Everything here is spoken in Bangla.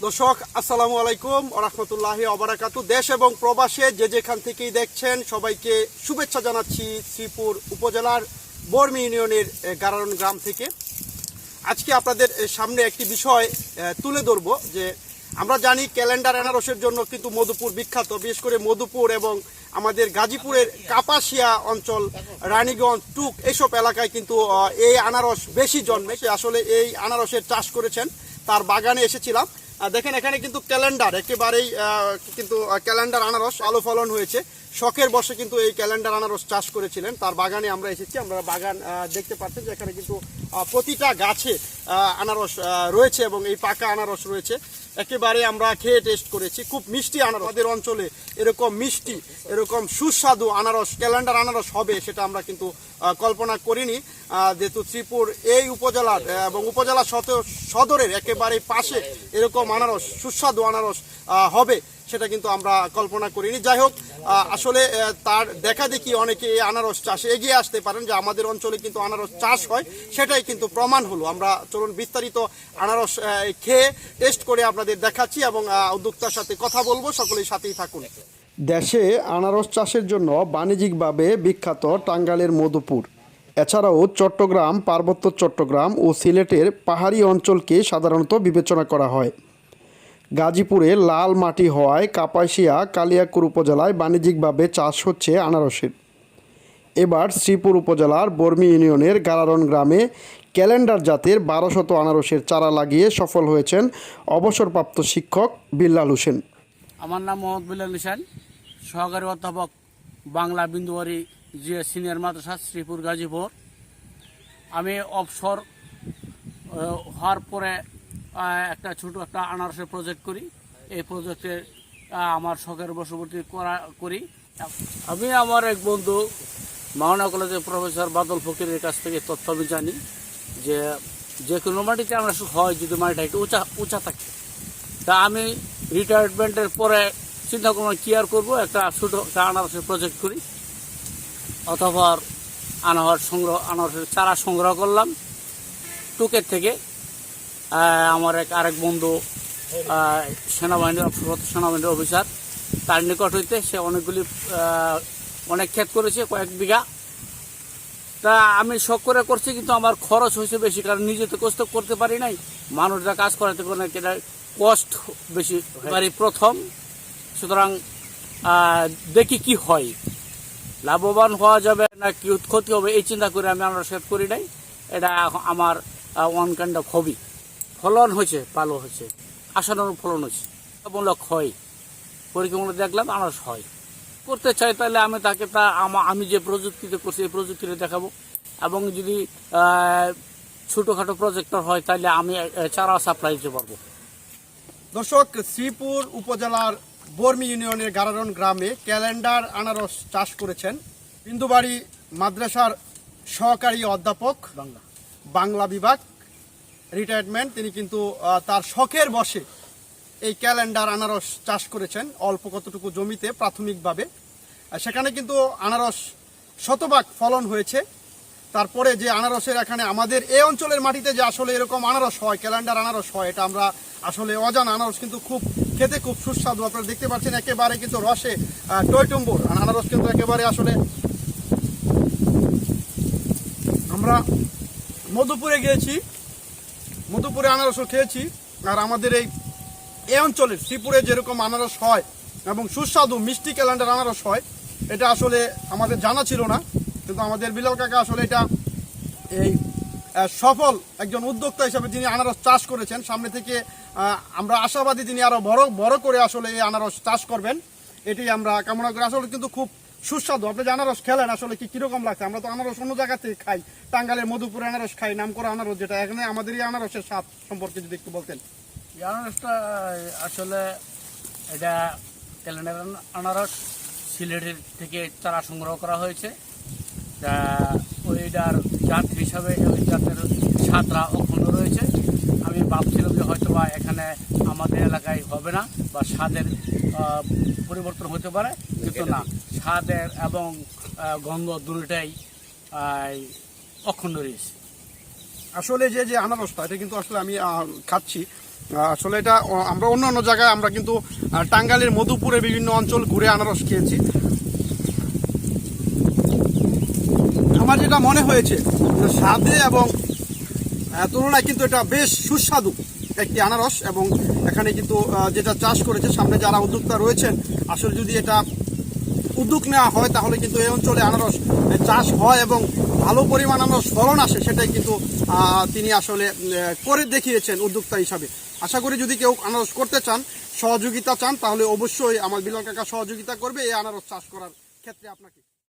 দর্শক আসসালামু আলাইকুম রহমতুল্লাহি অবরাকাতু দেশ এবং প্রবাসে যে যেখান থেকেই দেখছেন সবাইকে শুভেচ্ছা জানাচ্ছি শ্রীপুর উপজেলার বর্মি ইউনিয়নের এ, গারারন গ্রাম থেকে। আজকে আপনাদের সামনে একটি বিষয় তুলে ধরব যে আমরা জানি ক্যালেন্ডার আনারসের জন্য কিন্তু মধুপুর বিখ্যাত। বিশেষ করে মধুপুর এবং আমাদের গাজীপুরের কাপাসিয়া অঞ্চল রানীগঞ্জ টুক এইসব এলাকায় কিন্তু এই আনারস বেশি জন্মে। সে আসলে এই আনারসের চাষ করেছেন তার বাগানে এসেছিলাম। দেখেন, এখানে কিন্তু ক্যালেন্ডার, একেবারেই কিন্তু ক্যালেন্ডার আনারস আলো ফলন হয়েছে। শখের বসে কিন্তু এই ক্যালেন্ডার আনারস চাষ করেছিলেন। তার বাগানে আমরা এসেছি, আমরা বাগান দেখতে পাচ্ছেন যে এখানে কিন্তু প্রতিটা গাছে আনারস রয়েছে এবং এই পাকা আনারস রয়েছে। একেবারে আমরা খেয়ে টেস্ট করেছি। খুব মিষ্টি আনারস। আমাদের অঞ্চলে এরকম মিষ্টি, এরকম সুস্বাদু আনারস ক্যালেন্ডার আনারস হবে সেটা আমরা কিন্তু কল্পনা করিনি। যেহেতু ত্রিপুর এই উপজেলার এবং উপজেলা সদ- সদরের একেবারে পাশে এরকম আনারস, সুস্বাদু আনারস হবে। সেটা কিন্তু আমরা কল্পনা করিনি। যাই হোক আসলে তার দেখা দেখি অনেকে আনারস চাষে এগিয়ে আসতে পারেন, যে আমাদের অঞ্চলে কিন্তু আনারস চাষ হয়, সেটাই কিন্তু প্রমাণ হলো। আমরা চলুন বিস্তারিত আনারস খেয়ে টেস্ট করে আপনাদের দেখাচ্ছি এবং উদ্যোক্তার সাথে কথা বলব সকলের সাথেই থাকুন। দেশে আনারস চাষের জন্য বাণিজ্যিকভাবে বিখ্যাত টাঙ্গালের মধুপুর। এছাড়াও চট্টগ্রাম, পার্বত্য চট্টগ্রাম ও সিলেটের পাহাড়ি অঞ্চলকে সাধারণত বিবেচনা করা হয়। গাজীপুরে লাল মাটি হওয়ায় কাপাসিয়া কালিয়াকুর উপজেলায় বাণিজ্যিকভাবে চাষ হচ্ছে আনারসের। এবার শ্রীপুর উপজেলার বর্মি ইউনিয়নের গারারন গ্রামে ক্যালেন্ডার জাতের বারো শত আনারসের চারা লাগিয়ে সফল হয়েছেন অবসরপ্রাপ্ত শিক্ষক বিল্লাল হোসেন। আমার নাম মোহাম্মদ বিল্লাল নিশান, সহকারী অধ্যাপক বাংলা বিন্দুবাড়ি যে সিনিয়র মাদ্রাসা, শ্রীপুর গাজীপুর। আমি অবসর হওয়ার পরে একটা ছোট একটা আনারসের প্রজেক্ট করি। এই প্রজেক্টে আমার শখের বশবর্তী করা, করি। আমি আমার এক বন্ধু, মাওনা কলেজের প্রফেসর বাদল ফকিরের কাছ থেকে তথ্য আমি জানি যে যে কোনো মাটিতে আনারস হয় যদি মাটিটা একটু উঁচা উঁচা থাকে। তা আমি রিটায়ারমেন্টের পরে চিন্তা করলাম কি আর করব, একটা ছোটো একটা আনারসের প্রজেক্ট করি। অথবা আনারস সংগ্রহ, আনারসের চারা সংগ্রহ করলাম। টুকের থেকে আমার এক আরেক বন্ধু সেনাবাহিনীর সেনাবাহিনীর অফিসার। তার নিকট হইতে সে অনেকগুলি অনেক ক্ষেত করেছে, কয়েক বিঘা। তা আমি শখ করে করছি, কিন্তু আমার খরচ হয়েছে বেশি, কারণ নিজে তো কষ্ট করতে পারি নাই। মানুষরা কাজ করাতে পারে না এটা কষ্ট বেশি পারি প্রথম। সুতরাং দেখি কি হয়। লাভবান হওয়া যাবে না কি ক্ষতি হবে, এই চিন্তা করে আমি আমরা সেভ করি নাই। এটা আমার ওয়ান কাইন্ড অফ হবি। ফলন হয়েছে ভালো হয়েছে। আশানুরূপ ফলন হয়েছে। মূলক হয়। পরীক্ষামূলক দেখলাম আনারস হয়। করতে চাই তাহলে আমি তাকে তা আমা- আমি যে প্রযুক্তিতে করছি এই প্রযুক্তিতে দেখাবো। এবং যদি ছোটোখাটো প্রজেক্টর হয় তাহলে আমি চারা সাপ্লাই দিতে পারব। দর্শক শ্রীপুর উপজেলার বর্মি ইউনিয়নের গারারন গ্রামে ক্যালেন্ডার আনারস চাষ করেছেন বিন্দুবাড়ি মাদ্রাসার সহকারী অধ্যাপক বাংলা। বাংলা বিভাগ। রিটায়ারমেন্ট, তিনি কিন্তু তার শখের বসে এই ক্যালেন্ডার আনারস চাষ করেছেন অল্প কতটুকু জমিতে প্রাথমিকভাবে। সেখানে কিন্তু আনারস শতভাগ ফলন হয়েছে। তারপরে যে আনারসের এখানে আমাদের এই অঞ্চলের মাটিতে যে আসলে এরকম আনারস হয়, ক্যালেন্ডার আনারস হয়, এটা আমরা আসলে অজানা আনারস কিন্তু খুব খেতে খুব সুস্বাদু। আপনারা দেখতে পাচ্ছেন একেবারে কিন্তু রসে আর আনারস কিন্তু একেবারে আসলে আমরা মধুপুরে গিয়েছি। মধুপুরে আনারসও খেয়েছি আর আমাদের এই এই অঞ্চলের শ্রীপুরে যেরকম আনারস হয় এবং সুস্বাদু মিষ্টি ক্যালেন্ডার আনারস হয়, এটা আসলে আমাদের জানা ছিল না, কিন্তু আমাদের বিলাল কাকা আসলে এটা এই সফল একজন উদ্যোক্তা হিসেবে যিনি আনারস চাষ করেছেন, সামনে থেকে আমরা আশাবাদী তিনি আরও বড় বড় করে আসলে এই আনারস চাষ করবেন এটি আমরা কামনা করি। আসলে কিন্তু খুব সুস্বাদু। আপনি যে আনারস খেলেন, আসলে কি কীরকম লাগছে? আমরা তো আনারস অন্য জায়গা থেকে খাই। টাঙ্গালের মধুপুরে আনারস খাই নাম করা আনারস যেটা, এখানে আমাদের এই আনারসের স্বাদ সম্পর্কে যদি একটু বলতেন। আনারসটা আসলে এটা ক্যালেন্ডার আনারস, সিলেটের থেকে চারা সংগ্রহ করা হয়েছে। তা ওইটার জাত হিসাবে, ওই জাতের স্বাদরা অখণ্ড রয়েছে। আমি ভাবছিলাম যে বা এখানে আমাদের এলাকায় হবে না বা স্বাদের পরিবর্তন হতে পারে কিন্তু না। স্বাদের এবং দুটোটাই আহ, অখণ্ড রয়েছে। আসলে যে যে আনারসটা এটা কিন্তু আসলে আমি খাচ্ছি। আসলে এটা আমরা অন্য অন্য জায়গায় আমরা কিন্তু আহ, টাঙ্গাইলের মধুপুরে বিভিন্ন অঞ্চল ঘুরে আনারস খেয়েছি। আমার যেটা মনে হয়েছে স্বাদে এবং তুলনায় কিন্তু এটা বেশ সুস্বাদু। একটি আনারস এবং এখানে কিন্তু যেটা চাষ করেছে, সামনে যারা উদ্যোক্তা রয়েছেন, আসলে যদি এটা উদ্যোগ নেওয়া হয়, তাহলে কিন্তু এই অঞ্চলে আনারস চাষ হয় এবং ভালো পরিমাণ আনারস ফলন আসে, সেটাই কিন্তু তিনি আসলে করে দেখিয়েছেন উদ্যোক্তা হিসাবে। আশা করি যদি কেউ আনারস করতে চান, সহযোগিতা চান, তাহলে অবশ্যই আমার বিলাল কাকা সহযোগিতা করবে এই আনারস চাষ করার ক্ষেত্রে আপনাকে।